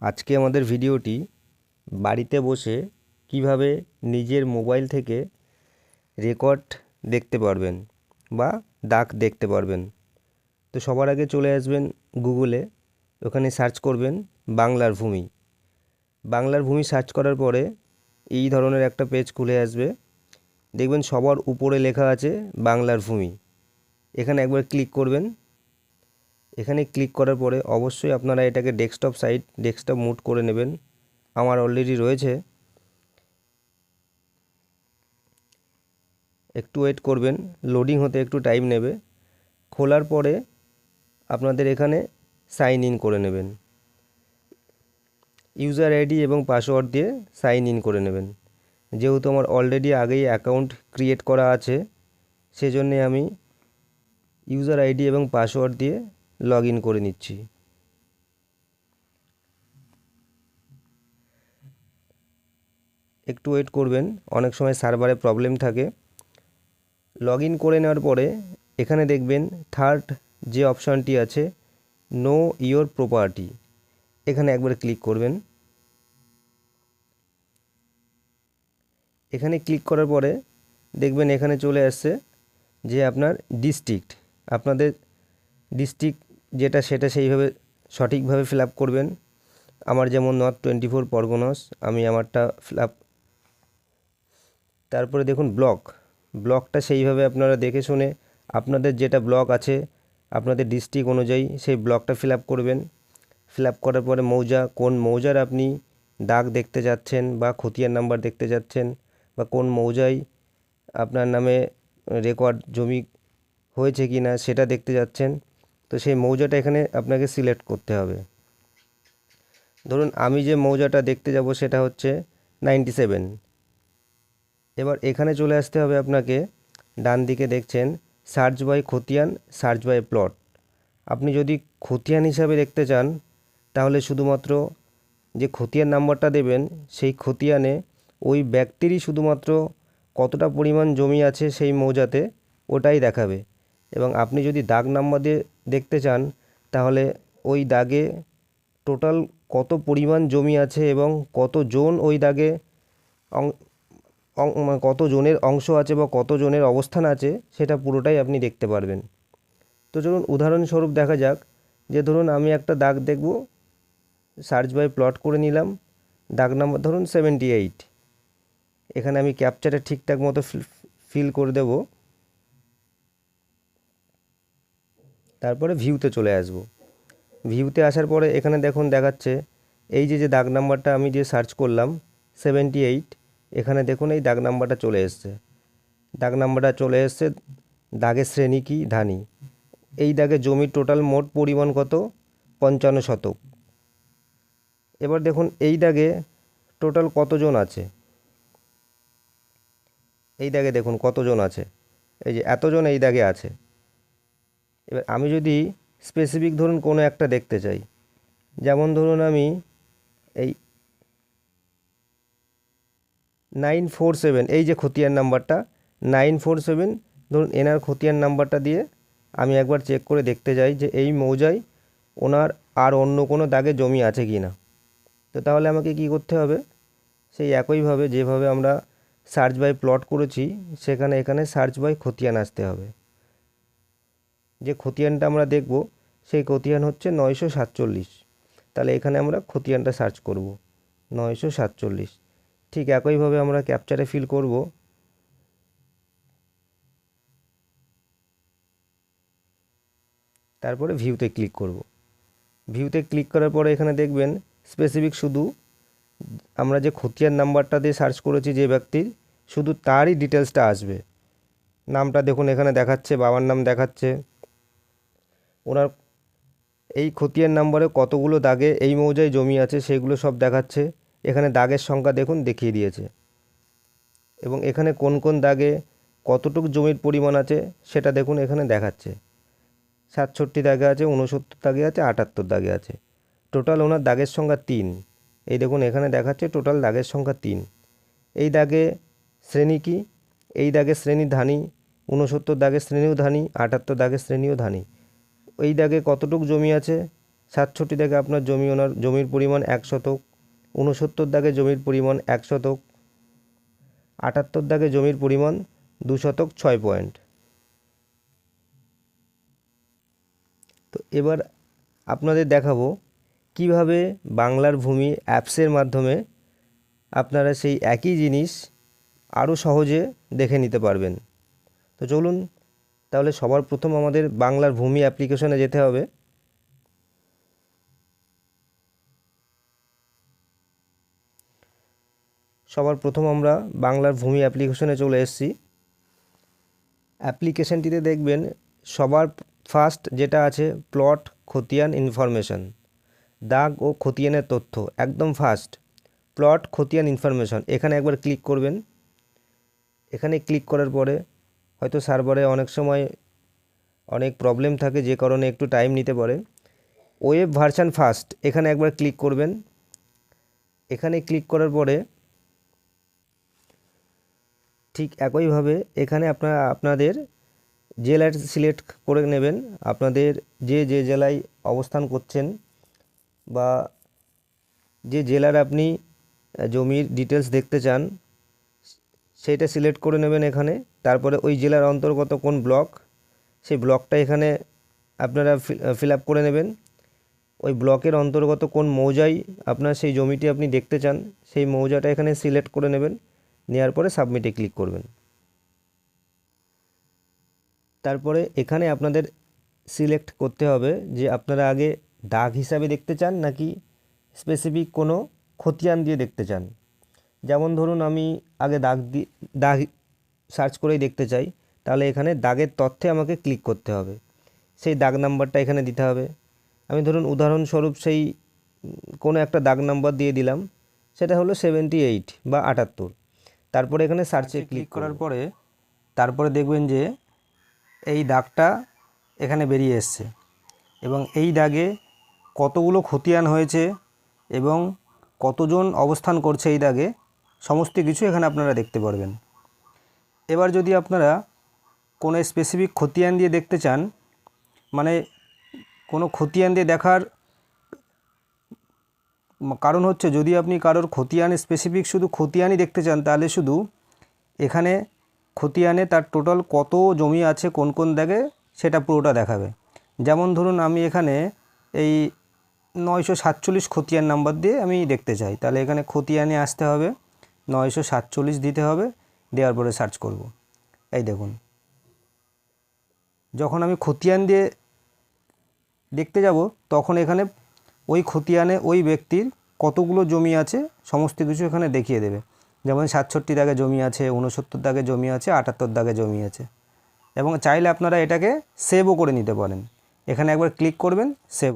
আজকে আমাদের ভিডিওটি বাড়িতে বসে কীভাবে নিজের মোবাইল থেকে রেকর্ড দেখতে পারবেন বা দাগ দেখতে পারবেন। তো সবার আগে চলে আসবেন গুগলে, ওখানে সার্চ করবেন বাংলার ভূমি। বাংলার ভূমি সার্চ করার পরে এই ধরনের একটা পেজ খুলে আসবে। দেখবেন সবার উপরে লেখা আছে বাংলার ভূমি। এখানে একবার ক্লিক করবেন এখানে ক্লিক করার পরে অবশ্যই আপনারা এটাকে ডেস্কটপ সাইট ডেস্কটপ মুড করে নেবেন। আমার অলরেডি রয়েছে। একটু ওয়েট করবেন। লোডিং হতে একটু টাইম নেবে। খোলার পরে আপনাদের এখানে সাইন ইন করে নেবেন। ইউজার আইডি এবং পাসওয়ার্ড দিয়ে সাইন ইন করে নেবেন। যেহেতু আমার অলরেডি আগেই অ্যাকাউন্ট ক্রিয়েট করা আছে, সেজন্যে আমি ইউজার আইডি এবং পাসওয়ার্ড দিয়ে লগ ইন করে নিচ্ছি। একটু ওয়েট করবেন, অনেক সময় সার্ভারে প্রবলেম থাকে। লগ ইন করে নেওয়ার পরে এখানে দেখবেন থার্ড যে অপশানটি আছে নো ইয়োর প্রপার্টি এখানে একবার ক্লিক করবেন। এখানে ক্লিক করার পরে দেখবেন এখানে চলে আসছে যে আপনার ডিস্ট্রিক্ট আপনাদের ডিস্ট্রিক্ট যেটা সেটা সেইভাবে সঠিকভাবে ফিল আপ করবেন। আমার যেমন নর্থ টোয়েন্টি ফোর পরগনাস আমি আমারটা ফিল আপ তারপরে দেখুন ব্লক। ব্লকটা সেইভাবে আপনারা দেখে শুনে আপনাদের যেটা ব্লক আছে, আপনাদের ডিস্ট্রিক্ট অনুযায়ী সেই ব্লকটা ফিল আপ করবেন। ফিল আপ করার পরে মৌজা, কোন মৌজার আপনি দাগ দেখতে যাচ্ছেন বা খতিয়ার নাম্বার দেখতে যাচ্ছেন বা কোন মৌজায় আপনার নামে রেকর্ড জমি হয়েছে কি না সেটা দেখতে যাচ্ছেন। তো সেই মৌজাটা এখানে আপনাকে সিলেক্ট করতে হবে। ধরুন আমি যে মৌজাটা দেখতে যাব সেটা হচ্ছে নাইনটি সেভেন এবার এখানে চলে আসতে হবে আপনাকে, ডান দিকে দেখছেন search by khatian search by plot আপনি যদি খতিয়ান হিসাবে দেখতে চান, তাহলে শুধুমাত্র যে খতিয়ান নাম্বারটা দেবেন, সেই খতিয়ানে ওই ব্যক্তিরই শুধুমাত্র কতটা পরিমাণ জমি আছে সেই মৌজাতে ওটাই দেখাবে। এবং আপনি যদি দাগ নাম্বার দিয়ে দেখতে চান, তাহলে ওই দাগে টোটাল কত পরিমাণ জমি আছে এবং কত জন ওই দাগে কত জনের অংশ আছে বা কত জনের অবস্থান আছে, সেটা পুরোটাই আপনি দেখতে পারবেন। তো চলুন উদাহরণস্বরূপ দেখা যাক যে ধরুন আমি একটা দাগ দেখব সার্চ বাই প্লট করে নিলাম, দাগ নাম্বার ধরুন সেভেন্টি এইট এখানে আমি ক্যাপচারে ঠিকঠাক মতো ফিল করে দেব। তারপরে ভিউতে চলে আসব। ভিউতে আসার পরে এখানে দেখুন দেখাচ্ছে, এই যে যে দাগ নাম্বারটা আমি যে সার্চ করলাম সেভেন্টি এইট এখানে দেখুন এই দাগ নাম্বারটা চলে এসছে। দাগ নাম্বারটা চলে এসছে, দাগের শ্রেণি কি? ধানি। এই দাগে জমির টোটাল মোট পরিমাণ কত? পঞ্চান্ন শতক। এবার দেখুন এই দাগে টোটাল কতজন আছে? এই দাগে দেখুন কতজন আছে? এই যে, এতজন এই দাগে আছে। এবার আমি যদি স্পেসিফিক ধরুন কোনো একটা দেখতে চাই, যেমন ধরুন আমি এই নাইন ফোর সেভেন এই যে খতিয়ান নাম্বারটা নাইন ফোর সেভেন ধরুন এনার খতিয়ান নাম্বারটা দিয়ে আমি একবার চেক করে দেখতে যাই যে এই মৌজায় ওনার আর অন্য কোনো দাগে জমি আছে কি না। তো তাহলে আমাকে কি করতে হবে? সেই একইভাবে যেভাবে আমরা সার্চ বাই প্লট করেছি, সেখানে এখানে সার্চ বাই খতিয়ান আসতে হবে। যে খতিয়ানটা আমরা দেখব, সেই খতিয়ান হচ্ছে নয়শো সাতচল্লিশ। তাহলে এখানে আমরা খতিয়ানটা সার্চ করব, নয়শো সাতচল্লিশ। ঠিক একইভাবে আমরা ক্যাপচারে ফিল করব। তারপরে ভিউতে ক্লিক করব। ভিউতে ক্লিক করার পরে এখানে দেখবেন স্পেসিফিক শুধু আমরা যে খতিয়ান নাম্বারটা দিয়ে সার্চ করেছি যে ব্যক্তির, শুধু তারই ডিটেলসটা আসবে। নামটা দেখুন, এখানে দেখাচ্ছে, বাবার নাম দেখাচ্ছে। ওনার এই খতিয়ান নাম্বারে কতগুলো দাগে এই মৌজায় জমি আছে সেগুলো সব দেখাচ্ছে। এখানে দাগের সংখ্যা দেখুন, দেখিয়ে দিয়েছে। এবং এখানে কোন কোন দাগে কতটুকু জমির পরিমাণ আছে সেটা দেখুন, এখানে দেখাচ্ছে। সাতষট্টি দাগে আছে উনসত্তর দাগে আছে, আটাত্তর দাগে আছে। টোটাল ওনার দাগের সংখ্যা তিন। এই দেখুন, এখানে দেখাচ্ছে টোটাল দাগের সংখ্যা তিন। এই দাগে শ্রেণি কি? এই দাগের শ্রেণি ধানি উনসত্তর দাগের শ্রেণীও ধানি, আটাত্তর দাগের শ্রেণীও ধানি। এই দাগে কতটুক জমি আছে? সাতষট্টি দাগে আপনার জমি ওনার, জমির পরিমাণ এক শতক। উনসত্তর দাগে জমির পরিমাণ এক শতক। আটাত্তর দাগে জমির পরিমাণ দু শতক ছয় পয়েন্ট। তো এবার আপনাদের দেখাবো কীভাবে বাংলার ভূমি অ্যাপসের মাধ্যমে আপনারা সেই একই জিনিস আরও সহজে দেখে নিতে পারবেন। তো চলুন তাহলে সবার প্রথম আমাদের বাংলার ভূমি অ্যাপ্লিকেশনে যেতে হবে। সবার প্রথম আমরা বাংলার ভূমি অ্যাপ্লিকেশনে চলে এসেছি। অ্যাপ্লিকেশনটিতে দেখবেন সবার ফার্স্ট যেটা আছে প্লট খতিয়ান ইনফরমেশন দাগ ও খতিয়ানের তথ্য, একদম ফার্স্ট প্লট খতিয়ান ইনফরমেশন এখানে একবার ক্লিক করবেন। এখানে ক্লিক করার পরে হয়তো সার্ভারে অনেক সময় অনেক প্রবলেম থাকে যে কারণে একটু টাইম নিতে পারে। ওয়েব ভার্সান ফার্স্ট, এখানে একবার ক্লিক করবেন। এখানে ক্লিক করার পরে ঠিক একইভাবে এখানে আপনারা, আপনাদের জেলা সিলেক্ট করে নেবেন, আপনাদের যে যে জেলায় অবস্থান করছেন বা যে জেলার আপনি জমির ডিটেলস দেখতে চান সেইটা সিলেক্ট করে নেবেন এখানে। তারপরে ওই জেলার অন্তর্গত কোন ব্লক, সেই ব্লকটা এখানে আপনারা ফিল আপ করে নেবেন। ওই ব্লকের অন্তর্গত কোন মৌজায় আপনার সেই জমিটি আপনি দেখতে চান, সেই মৌজাটা এখানে সিলেক্ট করে নেবেন। নেওয়ার পরে সাবমিটে ক্লিক করবেন। তারপরে এখানে আপনাদের সিলেক্ট করতে হবে যে আপনারা আগে দাগ হিসাবে দেখতে চান নাকি স্পেসিফিক কোনো খতিয়ান দিয়ে দেখতে চান। যেমন ধরুন আমি আগে দাগ দি দাগ সার্চ করেই দেখতে চাই তাহলে এখানে দাগের তথ্যে আমাকে ক্লিক করতে হবে। সেই দাগ নাম্বারটা এখানে দিতে হবে। আমি ধরুন উদাহরণস্বরূপ সেই কোনো একটা দাগ নাম্বার দিয়ে দিলাম সেটা হলো সেভেন্টি এইট বা আটাত্তর। তারপরে এখানে সার্চে ক্লিক করার পরে তারপরে দেখবেন যে এই দাগটা এখানে বেরিয়ে এসছে এবং এই দাগে কতগুলো খতিয়ান হয়েছে এবং কতজন অবস্থান করছে এই দাগে সমস্ত কিছু এখানে আপনারা দেখতে পারবেন। এবার যদি আপনারা কোনো স্পেসিফিক খতিয়ান দিয়ে দেখতে চান মানে কোনো খতিয়ান দিয়ে দেখার কারণ হচ্ছে যদি আপনি কারোর খতিয়ান স্পেসিফিক শুধু খতিয়ানই দেখতে চান, তাহলে শুধু এখানে খতিয়ানে তার টোটাল কত জমি আছে, কোন কোন দাগে সেটা পুরোটা দেখাবে। যেমন ধরুন আমি এখানে এই নয়শো সাতচল্লিশ খতিয়ান নাম্বার দিয়ে আমি দেখতে চাই। তাহলে এখানে খতিয়ানে আসতে হবে। নয়শো সাতচল্লিশ দিতে হবে, দেওয়ার পরে সার্চ করব। এই দেখুন। যখন আমি খতিয়ান দিয়ে দেখতে যাব, তখন এখানে ওই খতিয়ানে ওই ব্যক্তির কতগুলো জমি আছে, সমস্ত কিছু এখানে দেখিয়ে দেবে। যেমন সাতষট্টি দাগে জমি আছে উনসত্তর দাগে জমি আছে, আটাত্তর দাগে জমি আছে। এবং চাইলে আপনারা এটাকে সেভও করে নিতে পারেন। এখানে একবার ক্লিক করবেন সেভ